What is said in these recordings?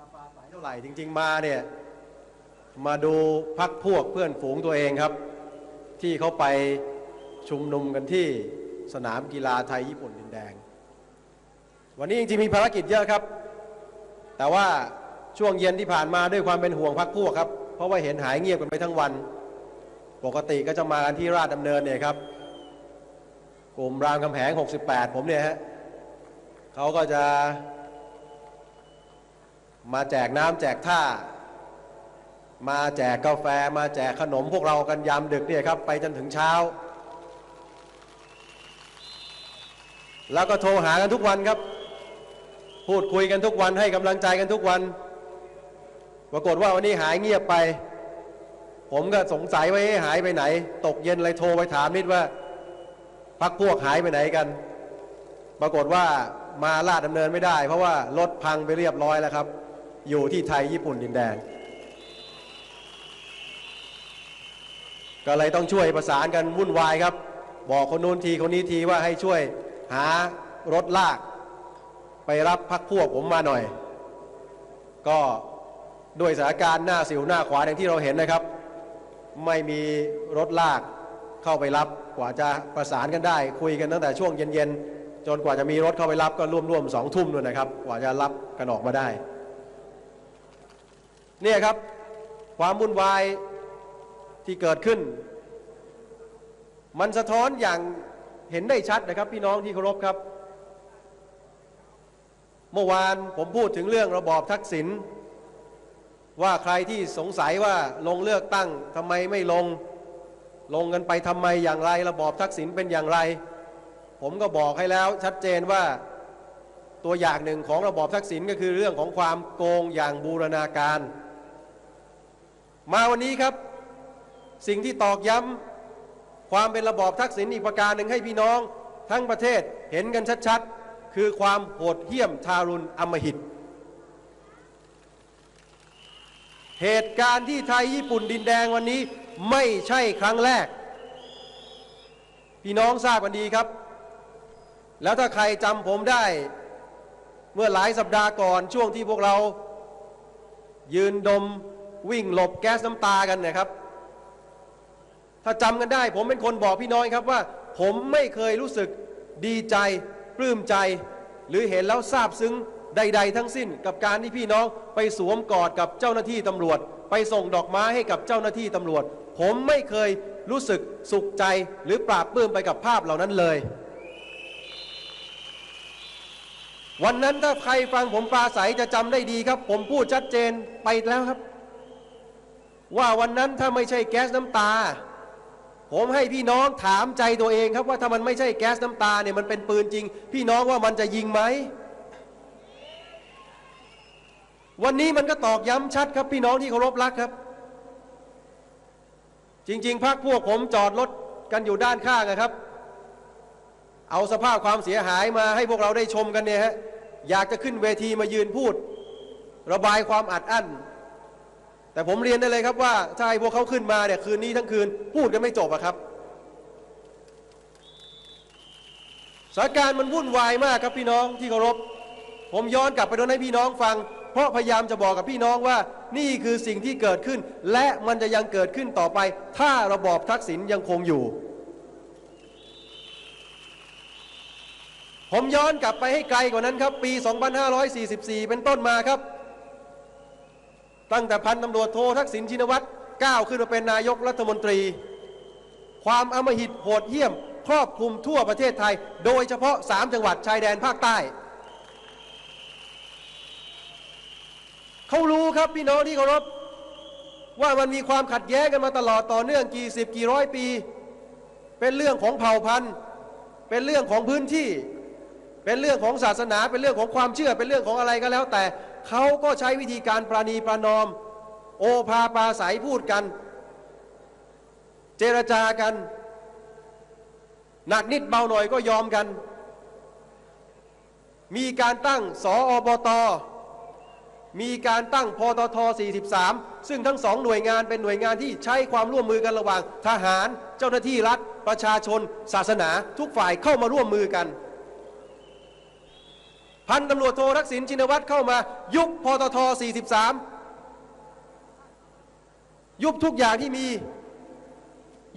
มาปราศัยเท่าไหร่จริง ๆ มาเนี่ยมาดูพักพวกเพื่อนฝูงตัวเองครับ ที่เขาไปชุมนุมกันที่สนามกีฬาไทยญี่ปุ่นดินแดง วันนี้จริงๆมีภารกิจเยอะครับ แต่ว่าช่วงเย็นที่ผ่านมาด้วยความเป็นห่วงพักพวกครับ เพราะว่าเห็นหายเงียบกันไปทั้งวัน ปกติก็จะมากันที่ราชดำเนินเนี่ยครับ กลุ่มรามคำแหง 68 ผมเนี่ยฮะเขาก็จะ มาแจกน้ำแจกท่า มาแจกกาแฟมาแจกขนมพวกเรากันยามดึกเนี่ยครับ ไปจนถึงเช้า แล้วก็โทรหากันทุกวันครับ พูดคุยกันทุกวันให้กำลังใจกันทุกวันปรากฏว่าวันนี้หายเงียบไป ผมก็สงสัยว่าหายไปไหน ตกเย็นเลยโทรไปถามนิดว่า พักพวกหายไปไหนกัน ปรากฏว่ามาลาดดำเนินไม่ได้ เพราะว่ารถพังไปเรียบร้อยแล้วครับ อยู่ที่ไทยญี่ปุ่นดินแดงก็เลยต้องช่วยประสานกันวุ่นวายครับ บอกคนนู้นทีคนนี้ทีว่าให้ช่วยหารถลาก ไปรับพักพวกผมมาหน่อย ก็ด้วยสถานการณ์หน้าสิวหน้าขวาอย่างที่เราเห็นนะครับ ไม่มีรถลากเข้าไปรับกว่าจะประสานกันได้ คุยกันตั้งแต่ช่วงเย็นๆจนกว่าจะมีรถเข้าไปรับก็ร่วมๆสองทุ่มด้วยนะครับ กว่าจะรับกันออกมาได้ เนี่ยครับ ความวุ่นวายที่เกิดขึ้น มันสะท้อนอย่างเห็นได้ชัดนะครับ พี่น้องที่เคารพครับ เมื่อวานผมพูดถึงเรื่องระบอบทักษิณว่าใครที่สงสัยว่าลงเลือกตั้งทำไมไม่ลง ลงกันไปทำไมอย่างไร ระบอบทักษิณเป็นอย่างไร ผมก็บอกให้แล้วชัดเจนว่าตัวอย่างหนึ่งของระบอบทักษิณก็คือเรื่องของความโกงอย่างบูรณาการ มาวันนี้ครับ สิ่งที่ตอกย้ำความเป็นระบอบทักษิณอีกประการหนึ่งให้พี่น้อง ทั้งประเทศเห็นกันชัดๆ คือความโหดเหี้ยมทารุณอำมหิต เหตุการณ์ที่ไทยญี่ปุ่นดินแดงวันนี้ไม่ใช่ครั้งแรก พี่น้องทราบกันดีครับ แล้วถ้าใครจำผมได้เมื่อหลายสัปดาห์ก่อนช่วงที่พวกเรายืนดม วิ่งหลบแก๊สน้ำตากันนะครับ ถ้าจำกันได้ ผมเป็นคนบอกพี่น้อยครับว่า ผมไม่เคยรู้สึกดีใจ ปลื้มใจ หรือเห็นแล้วซาบซึ้งใด ๆ ทั้งสิ้นกับการที่พี่น้องไปสวมกอดกับเจ้าหน้าที่ตำรวจ ไปส่งดอกไม้ให้กับเจ้าหน้าที่ตำรวจ ผมไม่เคยรู้สึกสุขใจหรือปราบปลื้มไปกับภาพเหล่านั้นเลย วันนั้นถ้าใครฟังผมปราศัยจะจำได้ดีครับ ผมพูดชัดเจนไปแล้วครับ ว่าวันนั้นถ้าไม่ใช่แก๊สน้ำตา ผมให้พี่น้องถามใจตัวเองครับว่าถ้ามันไม่ใช่แก๊สน้ำตาเนี่ยมันเป็นปืนจริง พี่น้องว่ามันจะยิงไหม วันนี้มันก็ตอกย้ำชัดครับพี่น้องที่เคารพรักครับ จริง ๆพักพวกผมจอดรถกันอยู่ด้านข้างนะครับ เอาสภาพความเสียหายมาให้พวกเราได้ชมกันเนี่ยฮะอยากจะขึ้นเวทีมายืนพูด ระบายความอัดอั้น แต่ผมเรียนได้เลยครับว่าถ้าให้พวกเขาขึ้นมาเนี่ยคืนนี้ทั้งคืนพูดกันไม่จบอะครับสถานการณ์มันวุ่นวายมากครับพี่น้องที่เคารพ ผมย้อนกลับไปดูให้พี่น้องฟัง เพราะพยายามจะบอกกับพี่น้องว่า นี่คือสิ่งที่เกิดขึ้น และมันจะยังเกิดขึ้นต่อไป ถ้าระบอบทักษิณยังคงอยู่ ผมย้อนกลับไปให้ไกลกว่านั้นครับ ปี 2544 เป็นต้นมาครับ ตั้งแต่พันตำรวจโททักษิณชินวัตรก้าวขึ้นมาเป็นนายกรัฐมนตรี ความอมหิตโหดเหี้ยม ครอบคลุมทั่วประเทศไทย โดยเฉพาะ 3 จังหวัดชายแดนภาคใต้เขารู้ครับพี่น้องที่เคารพว่ามันมีความขัดแย้งกันมาตลอดต่อเนื่องกี่สิบกี่ร้อยปี เป็นเรื่องของเผ่าพันธุ์ เป็นเรื่องของพื้นที่ เป็นเรื่องของศาสนา เป็นเรื่องของความเชื่อ เป็นเรื่องของอะไรก็แล้วแต่ เขาก็ใช้วิธีการปราณีประนอม โอภาปาศัยพูดกัน เจรจากัน หนักนิดเบาหน่อยก็ยอมกัน มีการตั้งสออบต มีการตั้งพตท 43 ซึ่งทั้งสองหน่วยงานเป็นหน่วยงานที่ใช้ความร่วมมือกันระหว่าง ทหาร เจ้าหน้าที่รัฐ ประชาชน ศาสนา ทุกฝ่ายเข้ามาร่วมมือกัน พันตำรวจโททักษิณชินวัตรเข้ามา ยุบพตท 43 ยุบทุกอย่างที่มี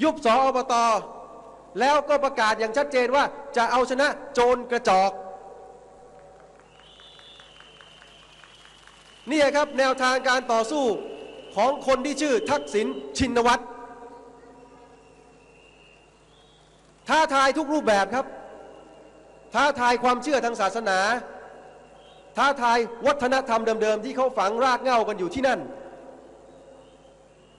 ยุบสออบต แล้วก็ประกาศอย่างชัดเจนว่าจะเอาชนะโจรกระจอกนี่ครับแนวทางการต่อสู้ของคนที่ชื่อทักษิณชินวัตรท้าทายทุกรูปแบบครับ ท้าทายความเชื่อทางศาสนา ท้าทายวัฒนธรรมเดิมๆ ที่เขาฝังรากเหง้ากันอยู่ที่นั่น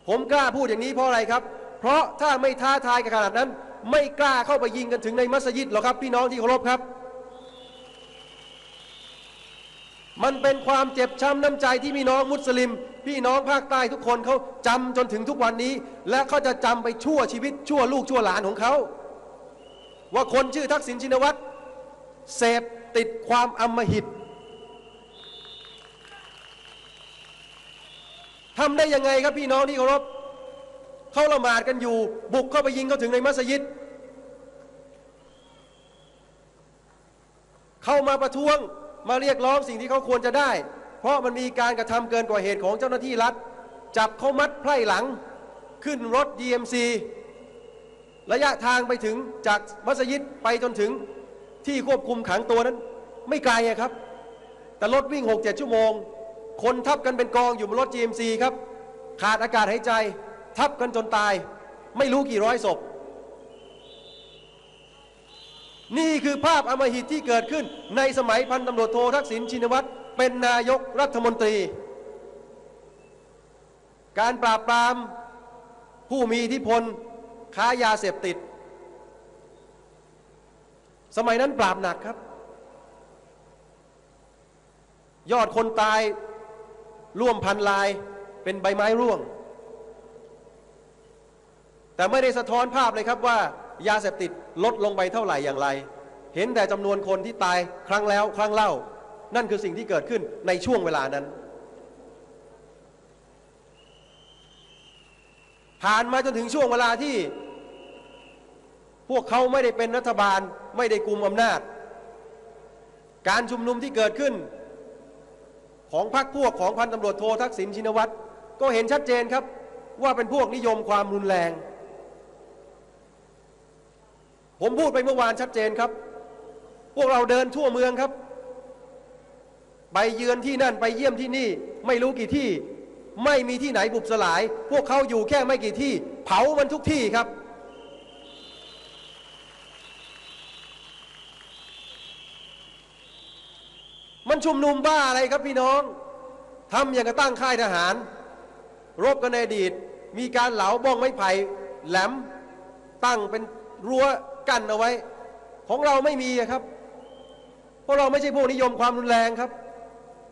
ผมกล้าพูดอย่างนี้เพราะอะไรครับ เพราะถ้าไม่ท้าทายกันขนาดนั้น ไม่กล้าเข้าไปยิงกันถึงในมัสยิดหรอกครับ พี่น้องที่เคารพครับ มันเป็นความเจ็บช้ำน้ำใจที่พี่น้องมุสลิม พี่น้องภาคใต้ทุกคนเขาจำจนถึงทุกวันนี้ และเขาจะจำไปชั่วชีวิตชั่วลูกชั่วหลานของเขาว่าคนชื่อทักษิณชินวัตรเสพติดความอำมหิต ทำได้ยังไงครับพี่น้องที่เคารพเขาละหมาดกันอยู่ บุกเข้าไปยิงเขาถึงในมัสยิด เข้ามาประท้วงมาเรียกร้องสิ่งที่เขาควรจะได้ เพราะมันมีการกระทำเกินกว่าเหตุของเจ้าหน้าที่รัฐ จับเขามัดไพร่หลัง ขึ้นรถ DMC ระยะทางไปถึงจากมัสยิดไปจนถึงที่ควบคุมขังตัวนั้น ไม่ไกลครับ แต่รถวิ่ง 6-7 ชั่วโมง คนทับกันเป็นกองอยู่บนรถ GMC ครับ ขาดอากาศหายใจ ทับกันจนตาย ไม่รู้กี่ร้อยศพ นี่คือภาพอมหิตที่เกิดขึ้น ในสมัยพันตำรวจโททักษิณชินวัตร เป็นนายกรัฐมนตรี การปราบปราม ผู้มีอิทธิพล ค้ายาเสพติด สมัยนั้นปราบหนักครับ ยอดคนตาย ร่วมพันลายเป็นใบไม้ร่วง แต่ไม่ได้สะท้อนภาพเลยครับว่ายาเสพติดลดลงไปเท่าไหร่อย่างไร เห็นแต่จำนวนคนที่ตายครั้งแล้วครั้งเล่า นั่นคือสิ่งที่เกิดขึ้นในช่วงเวลานั้น ผ่านมาจนถึงช่วงเวลาที่ พวกเขาไม่ได้เป็นรัฐบาลไม่ได้กุมอำนาจ การชุมนุมที่เกิดขึ้น ของพรรคพวกของพันตำรวจโททักษิณชินวัตรก็เห็นชัดเจนครับว่าเป็นพวกนิยมความรุนแรง ผมพูดไปเมื่อวานชัดเจนครับ พวกเราเดินทั่วเมืองครับ ไปเยือนที่นั่นไปเยี่ยมที่นี่ไม่รู้กี่ที่ ไม่มีที่ไหนบุบสลาย พวกเขาอยู่แค่ไม่กี่ที่ เผามันทุกที่ครับ มันชุมนุมบ้าอะไรครับพี่น้องทำอย่างกระตั้งค่ายทหาร รบกันในอดีต มีการเหลาบ้องไม้ไผ่แหลมตั้งเป็นรั้วกั้นเอาไว้ ของเราไม่มีครับ เพราะเราไม่ใช่พวกนิยมความรุนแรงครับ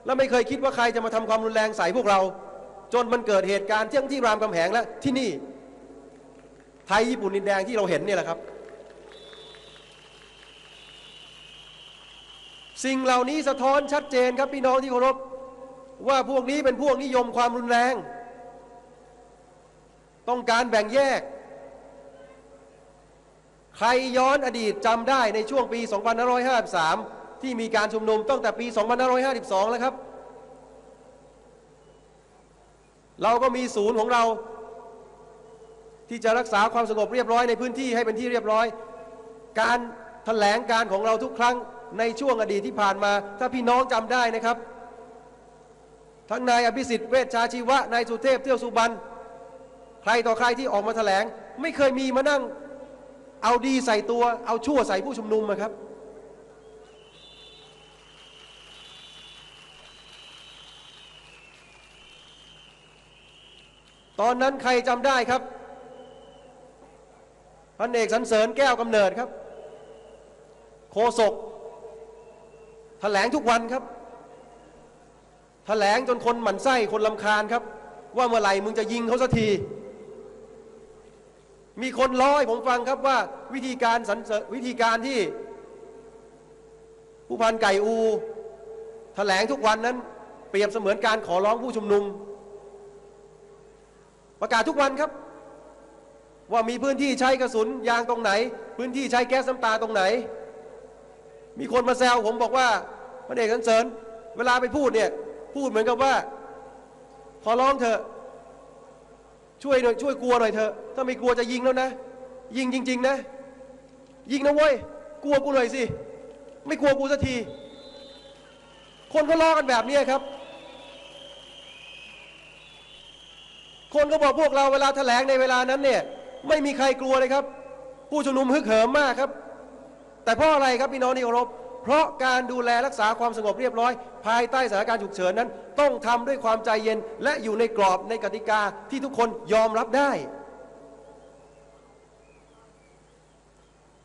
และไม่เคยคิดว่าใครจะมาทำความรุนแรงใส่พวกเรา จนมันเกิดเหตุการณ์เที่ยงที่รามคำแหงและที่นี่ ไทยญี่ปุ่นดินแดงที่เราเห็นเนี่ยแหละครับ สิ่งเหล่านี้สะท้อนชัดเจนครับพี่น้องที่เคารพว่าพวกนี้เป็นพวกนิยมความรุนแรง ต้องการแบ่งแยก ใครย้อนอดีตจำได้ในช่วงปี 2553 ที่มีการชุมนุมตั้งแต่ปี 2552 แล้วครับ เราก็มีศูนย์ของเรา ที่จะรักษาความสงบเรียบร้อยในพื้นที่ให้เป็นที่เรียบร้อย การแถลงการของเราทุกครั้ง ในช่วงอดีตที่ผ่านมา ถ้าพี่น้องจำได้นะครับ ทั้งนายอภิสิทธิ์เวชชาชีวะนายสุเทพเที่ยวสุบรรณใครต่อใครที่ออกมาแถลง ไม่เคยมีมานั่งเอาดีใส่ตัว เอาชั่วใส่ผู้ชุมนุมนะครับ ตอนนั้นใครจำได้ครับพันเอกสันเสริญแก้วกำเนิดครับ โคศก แถลงทุกวันครับ แถลงจนคนหมั่นไส้คนลำคาญครับ ว่าเมื่อไหร่มึงจะยิงเขาสักที มีคนล้อให้ผมฟังครับว่าวิธีการสันเสริญวิธีการที่ ผู้พันไก่อูแถลงทุกวันนั้น เปรียบเสมือนการขอร้องผู้ชุมนุม ประกาศทุกวันครับ ว่ามีพื้นที่ใช้กระสุนยางตรงไหน พื้นที่ใช้แก๊สน้ำตาตรงไหน มีคนมาแซวผมบอกว่าพพลเอกสันเสริญ เวลาไปพูดเนี่ยพูดเหมือนกับว่า ขอร้องเถอะช่วยหน่อยช่วยกลัวหน่อยเถอะถ้าไม่กลัวจะยิงแล้วนะ ยิงจริง ๆ นะ ยิงนะเว้ยกลัวกูหน่อยสิไม่กลัวกูสักที คนก็ล้อกันแบบนี้ครับ คนก็บอกพวกเราเวลาแถลงในเวลานั้นเนี่ยไม่มีใครกลัวเลยครับ ผู้ชุมนุมฮึกเหิมมากครับ แต่เพราะอะไรครับพี่น้องที่เคารพเพราะการดูแลรักษาความสงบเรียบร้อย ภายใต้สถานการณ์ฉุกเฉินนั้น ต้องทำด้วยความใจเย็น และอยู่ในกรอบในกติกาที่ทุกคนยอมรับได้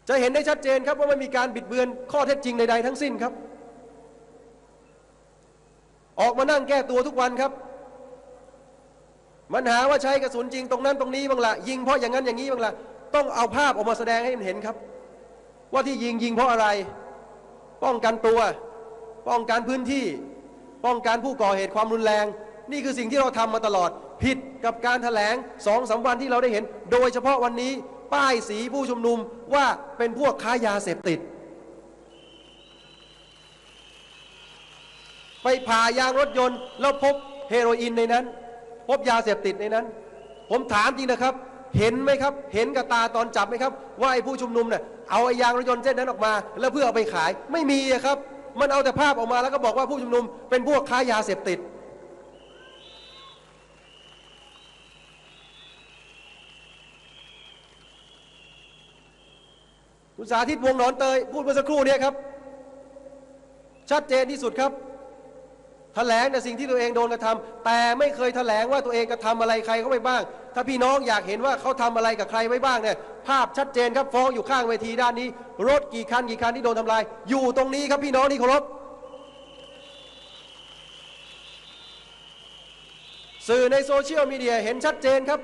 จะเห็นได้ชัดเจนครับว่าไม่มีการบิดเบือนข้อเท็จจริงใดๆทั้งสิ้นครับ ออกมานั่งแก้ตัวทุกวันครับ มันหาว่าใช้กระสุนจริงตรงนั้นตรงนี้บ้างละยิงเพราะอย่างนั้นอย่างนี้บ้างละต้องเอาภาพออกมาแสดงให้มันเห็นครับ ว่าที่ยิงยิงเพราะอะไร ป้องกันตัว ป้องกันพื้นที่ ป้องกันผู้ก่อเหตุความรุนแรง นี่คือสิ่งที่เราทำมาตลอด ผิดกับการถแถลงสองสาวันที่เราได้เห็น โดยเฉพาะวันนี้ป้ายสีผู้ชุมนุมว่าเป็นพวกค้ายาเสพติด ไปผ่ายางรถยนต์ แล้วพบเฮโรอีนในนั้น พบยาเสพติดในนั้น ผมถามจริงนะครับ เห็นไหมครับ เห็นกับตาตอนจับไหมครับ ว่าไอ้ผู้ชุมนุมเนี่ยเอาไอ้ยางรถยนต์เส้นนั้นออกมา แล้วเพื่อเอาไปขายไม่มีอะครับ มันเอาแต่ภาพออกมาแล้วก็บอกว่าผู้ชุมนุมเป็นพวกค้ายาเสพติด คุณสาธิตวงหนอนเตยพูดเมื่อสักครู่เนี้ครับ ชัดเจนที่สุดครับ แถลงแต่สิ่งที่ตัวเองโดนกระทำแต่ไม่เคยแถลงว่าตัวเองกระทำอะไรใครเขาไปบ้าง ถ้าพี่น้องอยากเห็นว่าเขาทำอะไรกับใครไว้บ้างเนี่ยภาพชัดเจนครับฟ้องอยู่ข้างเวทีด้านนี้ รถกี่คันกี่คันที่โดนทำลาย อยู่ตรงนี้ครับพี่น้องที่เคารพสื่อในโซเชียลมีเดียเห็นชัดเจนครับ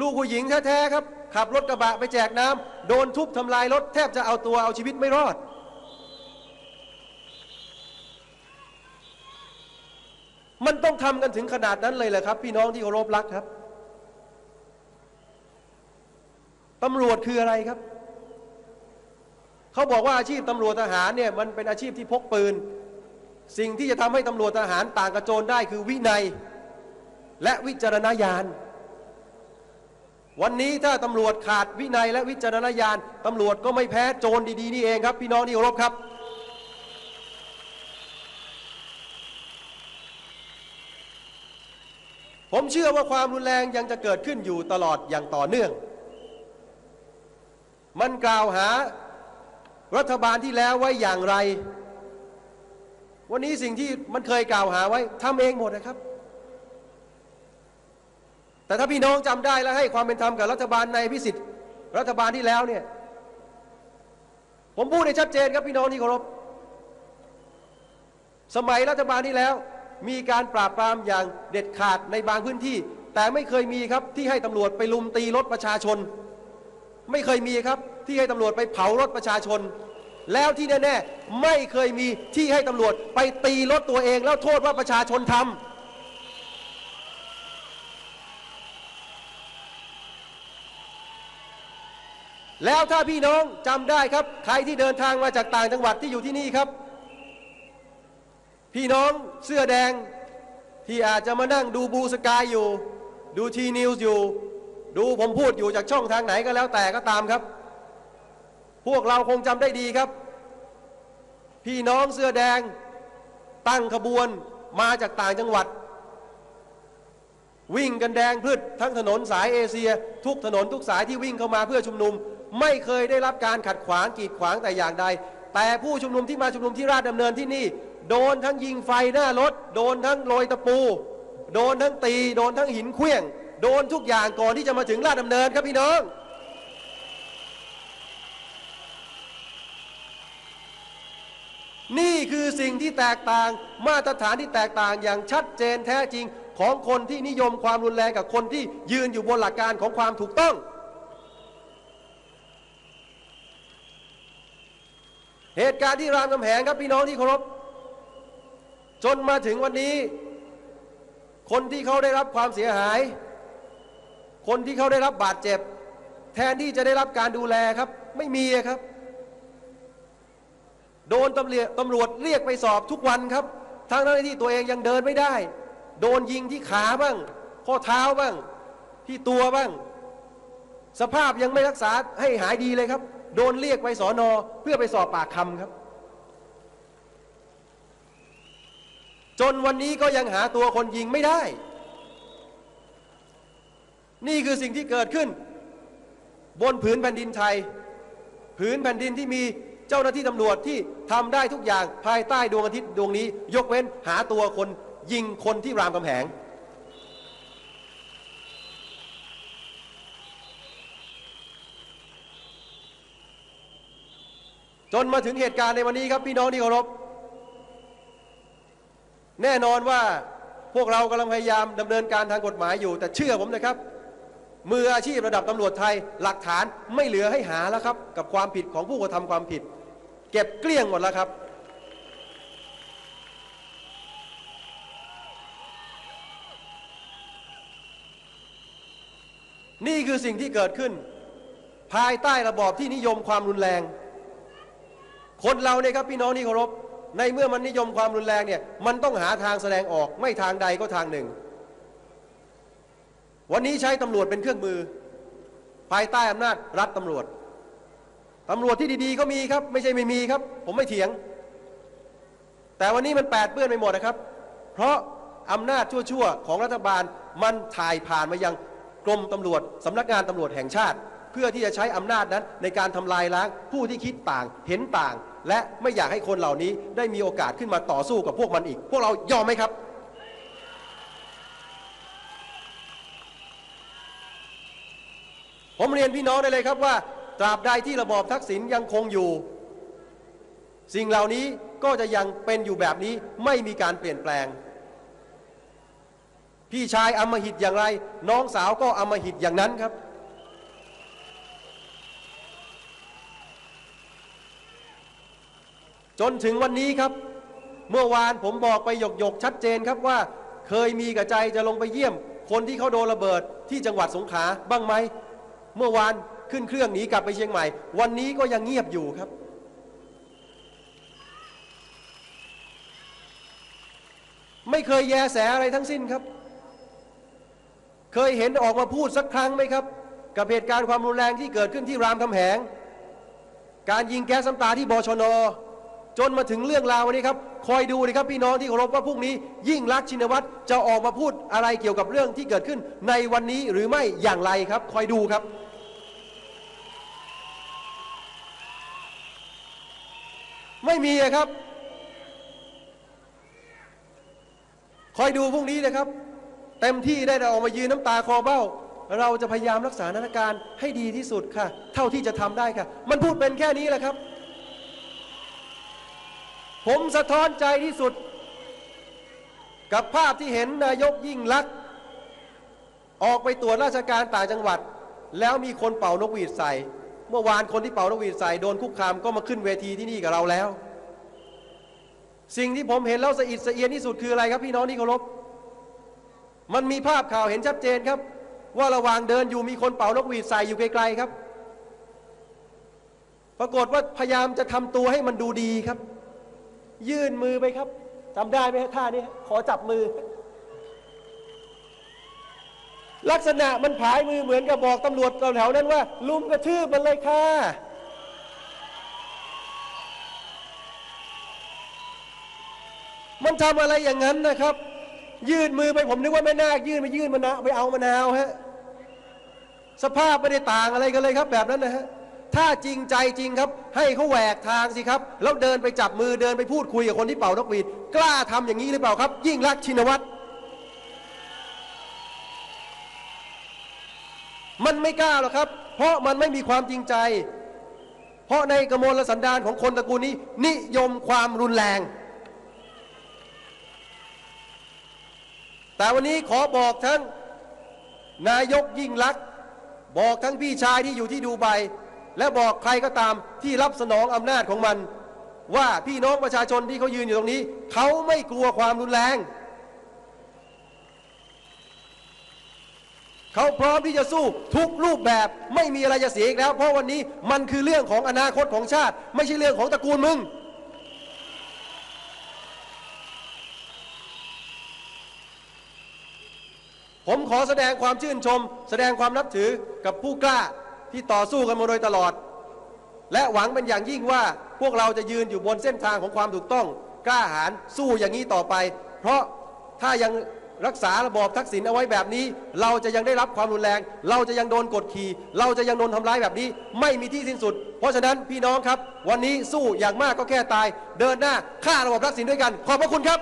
ลูกผู้หญิงแท้ๆครับ ขับรถกระบะไปแจกน้ำโดนทุบทำลายรถแทบจะเอาตัวเอาชีวิตไม่รอด มันต้องทำกันถึงขนาดนั้นเลยเหรอครับ พี่น้องที่เคารพรักครับตำรวจคืออะไรครับ เขาบอกว่าอาชีพตำรวจทหารเนี่ยมันเป็นอาชีพที่พกปืน สิ่งที่จะทำให้ตำรวจทหารต่างกระโจนได้คือวินัย และวิจารณญาณ วันนี้ถ้าตำรวจขาดวินัยและวิจารณญาณตำรวจก็ไม่แพ้โจรดีๆนี่เองครับ พี่น้องที่เคารพครับ ผมเชื่อว่าความรุนแรงยังจะเกิดขึ้นอยู่ตลอดอย่างต่อเนื่อง มันกล่าวหารัฐบาลที่แล้วไว้อย่างไร วันนี้สิ่งที่มันเคยกล่าวหาไว้ทำเองหมดนะครับ แต่ถ้าพี่น้องจำได้และให้ความเป็นธรรมกับรัฐบาลในพิสิทธิ์รัฐบาลที่แล้วเนี่ย ผมพูดในชัดเจนครับพี่น้องที่เคารพ สมัยรัฐบาลที่แล้ว มีการปราบปรามอย่างเด็ดขาดในบางพื้นที่ แต่ไม่เคยมีครับที่ให้ตำรวจไปลุมตีรถประชาชน ไม่เคยมีครับที่ให้ตำรวจไปเผารถประชาชน แล้วที่แน่ๆไม่เคยมีที่ให้ตำรวจไปตีรถตัวเอง แล้วโทษว่าประชาชนทำแล้วถ้าพี่น้องจำได้ครับ ใครที่เดินทางมาจากต่างจังหวัดที่อยู่ที่นี่ครับ พี่น้องเสื้อแดงที่อาจจะมานั่งดูบูสกายอยู่ ดูทีนิวส์อยู่ ดูผมพูดอยู่จากช่องทางไหนก็แล้วแต่ก็ตามครับ พวกเราคงจำได้ดีครับ พี่น้องเสื้อแดงตั้งขบวนมาจากต่างจังหวัด วิ่งกันแดงพืชทั้งถนนสายเอเชีย ทุกถนนทุกสายที่วิ่งเข้ามาเพื่อชุมนุม ไม่เคยได้รับการขัดขวางกีดขวางแต่อย่างใด แต่ผู้ชุมนุมที่มาชุมนุมที่ราชดำเนินที่นี่ โดนทั้งยิงไฟหน้ารถ โดนทั้งโรยตะปู โดนทั้งตี โดนทั้งหินเคลื่งโดนทุกอย่างก่อนที่จะมาถึงราชดำเนินครับพี่น้อง นี่คือสิ่งที่แตกต่างมาตรฐานที่แตกต่างอย่างชัดเจนแท้จริงของคนที่นิยมความรุนแรงกับคนที่ยืนอยู่บนหลักการของความถูกต้อง เหตุการณ์ที่รามคำแหงครับพี่น้องที่เคารพ จนมาถึงวันนี้ คนที่เขาได้รับความเสียหาย คนที่เขาได้รับบาดเจ็บ แทนที่จะได้รับการดูแลครับ ไม่มีครับ โดนตำรวจตำรวจเรียกไปสอบทุกวันครับทั้งนั้นที่ตัวเองยังเดินไม่ได้ โดนยิงที่ขาบ้าง ข้อเท้าบ้าง ที่ตัวบ้าง สภาพยังไม่รักษาให้หายดีเลยครับ โดนเรียกไปสอนอเพื่อไปสอบปากคำครับ จนวันนี้ก็ยังหาตัวคนยิงไม่ได้ นี่คือสิ่งที่เกิดขึ้น บนผืนแผ่นดินไทย ผืนแผ่นดินที่มีเจ้าหน้าที่ตำรวจที่ทำได้ทุกอย่างภายใต้ดวงอาทิตย์ดวงนี้ ยกเว้นหาตัวคนยิงคนที่รามคำแหง จนมาถึงเหตุการณ์ในวันนี้ครับพี่น้องที่เคารพ แน่นอนว่าพวกเรากำลังพยายามดำเนินการทางกฎหมายอยู่ แต่เชื่อผมนะครับ มืออาชีพระดับตำรวจไทย หลักฐานไม่เหลือให้หาแล้วครับ กับความผิดของผู้กระทำความผิด เก็บเกลี้ยงหมดแล้วครับ นี่คือสิ่งที่เกิดขึ้น ภายใต้ระบอบที่นิยมความรุนแรง คนเราเนี่ยครับพี่น้องที่เคารพ ในเมื่อมันนิยมความรุนแรงเนี่ยมันต้องหาทางแสดงออกไม่ทางใดก็ทางหนึ่ง วันนี้ใช้ตำรวจเป็นเครื่องมือ ภายใต้อำนาจรัฐตำรวจตำรวจที่ดีๆก็มีครับ ไม่ใช่ไม่มีครับ ผมไม่เถียง แต่วันนี้มันแปดเปื้อนไปหมดนะครับ เพราะอำนาจชั่วๆของรัฐบาลมันถ่ายผ่านมายังกรมตำรวจสำนักงานตำรวจแห่งชาติ เพื่อที่จะใช้อำนาจนั้นในการทำลายล้างผู้ที่คิดต่างเห็นต่าง และไม่อยากให้คนเหล่านี้ได้มีโอกาสขึ้นมาต่อสู้กับพวกมันอีก พวกเรายอมไหมครับ ผมเรียนพี่น้องได้เลยครับว่า ตราบใดที่ระบอบทักษิณยังคงอยู่ สิ่งเหล่านี้ก็จะยังเป็นอยู่แบบนี้ไม่มีการเปลี่ยนแปลง พี่ชายอมหิตอย่างไร น้องสาวก็อมหิตอย่างนั้นครับ จนถึงวันนี้ครับ เมื่อวานผมบอกไปหยกหยกชัดเจนครับว่า เคยมีกับใจจะลงไปเยี่ยม คนที่เขาโดนระเบิดที่จังหวัดสงขลาบ้างไหมเมื่อวานขึ้นเครื่องหนีกลับไปเชียงใหม่ วันนี้ก็ยังเงียบอยู่ครับ ไม่เคยแยแสอะไรทั้งสิ้นครับ เคยเห็นออกมาพูดสักครั้งไหมครับ กับเหตุการณ์ความรุนแรงที่เกิดขึ้นที่รามคำแหง การยิงแก๊สน้ำตาที่บชน จนมาถึงเรื่องราววันนี้ครับ คอยดูนะครับพี่น้องที่เคารพว่าพรุ่งนี้ยิ่งรักชินวัตรจะออกมาพูดอะไรเกี่ยวกับเรื่องที่เกิดขึ้นในวันนี้หรือไม่อย่างไรครับ คอยดูครับ ไม่มีครับ คอยดูพรุ่งนี้นะครับ เต็มที่ได้แต่ออกมายืนน้ำตาคลอเบ้า เราจะพยายามรักษาสถานการณ์ให้ดีที่สุดค่ะ เท่าที่จะทำได้ค่ะ มันพูดเป็นแค่นี้แหละครับ ผมสะท้อนใจที่สุด กับภาพที่เห็นนายกยิ่งลักษณ์ออกไปตรวจราชการต่างจังหวัด แล้วมีคนเป่านกหวีดใส่ เมื่อวานคนที่เป่านกหวีดใส่โดนคุกคามก็มาขึ้นเวทีที่นี่กับเราแล้ว สิ่งที่ผมเห็นแล้วสะอิดสะเอียนที่สุดคืออะไรครับพี่น้องที่เคารพมันมีภาพข่าวเห็นชัดเจนครับ ว่าระหว่างเดินอยู่มีคนเป่านกหวีดใส่อยู่ไกลๆครับ ปรากฏว่าพยายามจะทำตัวให้มันดูดีครับ ยื่นมือไปครับจำได้ไหมฮะท่านี้ขอจับมือ ลักษณะมันผายมือเหมือนกับบอกตำรวจแถวๆนั้นว่า ลุมกระทืบมันเลยค่ะมันทำอะไรอย่างนั้นนะครับ ยื่นมือไปผมนึกว่าแม่นาคยื่นไปยื่นมะนาวไปเอามะนาวฮะสภาพไม่ได้ต่างอะไรกันเลยครับแบบนั้นนะฮะ ถ้าจริงใจจริงครับ ให้เขาแหวกทางสิครับ แล้วเดินไปจับมือเดินไปพูดคุยกับคนที่เป่านกหวีดกล้าทำอย่างนี้หรือเปล่าครับ ยิ่งรักชินวัตรมันไม่กล้าหรอกครับ เพราะมันไม่มีความจริงใจ เพราะในกระมวลสันดานของคนตระกูลนี้ นิยมความรุนแรง แต่วันนี้ขอบอกทั้งนายกยิ่งลักษณ์บอกทั้งพี่ชายที่อยู่ที่ดูไบ และบอกใครก็ตามที่รับสนองอำนาจของมัน ว่าพี่น้องประชาชนที่เขายืนอยู่ตรงนี้ เขาไม่กลัวความรุนแรง เขาพร้อมที่จะสู้ทุกรูปแบบไม่มีอะไรจะเสียอีกแล้ว เพราะวันนี้มันคือเรื่องของอนาคตของชาติ ไม่ใช่เรื่องของตระกูลมึงผมขอแสดงความชื่นชม แสดงความนับถือกับผู้กล้า ที่ต่อสู้กันมาโดยตลอด และหวังเป็นอย่างยิ่งว่าพวกเราจะยืนอยู่บนเส้นทางของความถูกต้อง กล้าหาญสู้อย่างนี้ต่อไป เพราะถ้ายังรักษาระบอบทักษิณเอาไว้แบบนี้ เราจะยังได้รับความรุนแรง เราจะยังโดนกดขี่ เราจะยังโดนทำร้ายแบบนี้ ไม่มีที่สิ้นสุด เพราะฉะนั้นพี่น้องครับ วันนี้สู้อย่างมากก็แค่ตาย เดินหน้าฆ่าระบอบทักษิณด้วยกัน ขอบพระคุณครับ